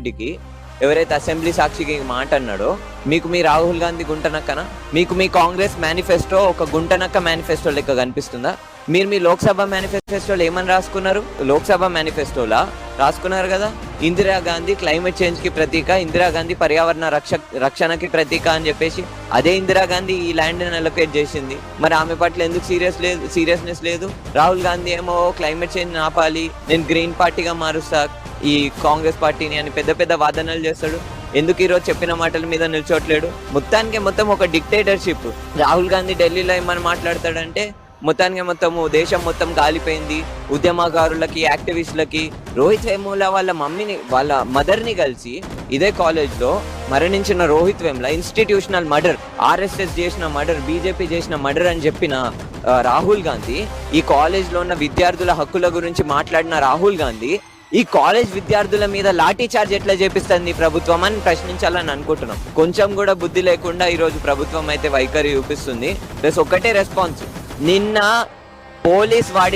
రెడ్డికి ఎవరైతే అసెంబ్లీ సాక్షికి మాట అన్నాడో మీకు మీ రాహుల్ గాంధీ గుంటనక్కన మీకు మీ కాంగ్రెస్ మేనిఫెస్టో ఒక గుంటనక్క మేనిఫెస్టో లెక్క కనిపిస్తుందా? మీరు మీ లోక్సభ మేనిఫెస్టోలో ఏమని రాసుకున్నారు? లోక్సభ మేనిఫెస్టోలా రాసుకున్నారు కదా. ఇందిరాగాంధీ క్లైమేట్ చేంజ్కి ప్రతీక ఇందిరాగాంధీ పర్యావరణ రక్ష రక్షణకి ప్రతీక అని చెప్పేసి అదే ఇందిరాగాంధీ ఈ ల్యాండ్ అలొకేట్ చేసింది. మరి ఆమె పట్ల ఎందుకు సీరియస్ లేదు సీరియస్నెస్ లేదు? రాహుల్ గాంధీ ఏమో క్లైమేట్ చేంజ్ ఆపాలి నేను గ్రీన్ పార్టీగా మారుస్తా ఈ కాంగ్రెస్ పార్టీని అని పెద్ద పెద్ద వాదనలు చేస్తాడు. ఎందుకు ఈరోజు చెప్పిన మాటల మీద నిల్చోట్లేడు? మొత్తానికి మొత్తం ఒక డిక్టేటర్షిప్ రాహుల్ గాంధీ ఢిల్లీలో ఏమని మాట్లాడతాడంటే మొత్తానికి మొత్తము దేశం మొత్తం కాలిపోయింది ఉద్యమకారులకి యాక్టివిస్టులకి రోహిత్ వేముల వాళ్ళ మమ్మీని వాళ్ళ మదర్ని కలిసి ఇదే కాలేజ్లో మరణించిన Rohith Vemula institutional murder RSS చేసిన మర్డర్ బీజేపీ చేసిన మర్డర్ అని చెప్పిన రాహుల్ గాంధీ ఈ కాలేజ్లో ఉన్న విద్యార్థుల హక్కుల గురించి మాట్లాడిన రాహుల్ గాంధీ ఈ కాలేజ్ విద్యార్థుల మీద లాఠీ చార్జ్ ఎట్లా చేపిస్తుంది ప్రభుత్వం అని ప్రశ్నించాలని అనుకుంటున్నాం. కొంచెం కూడా బుద్ధి లేకుండా ఈ రోజు ప్రభుత్వం అయితే వైఖరి చూపిస్తుంది. ప్లస్ ఒక్కటే రెస్పాన్స్. నిన్న పోలీస్ వాడి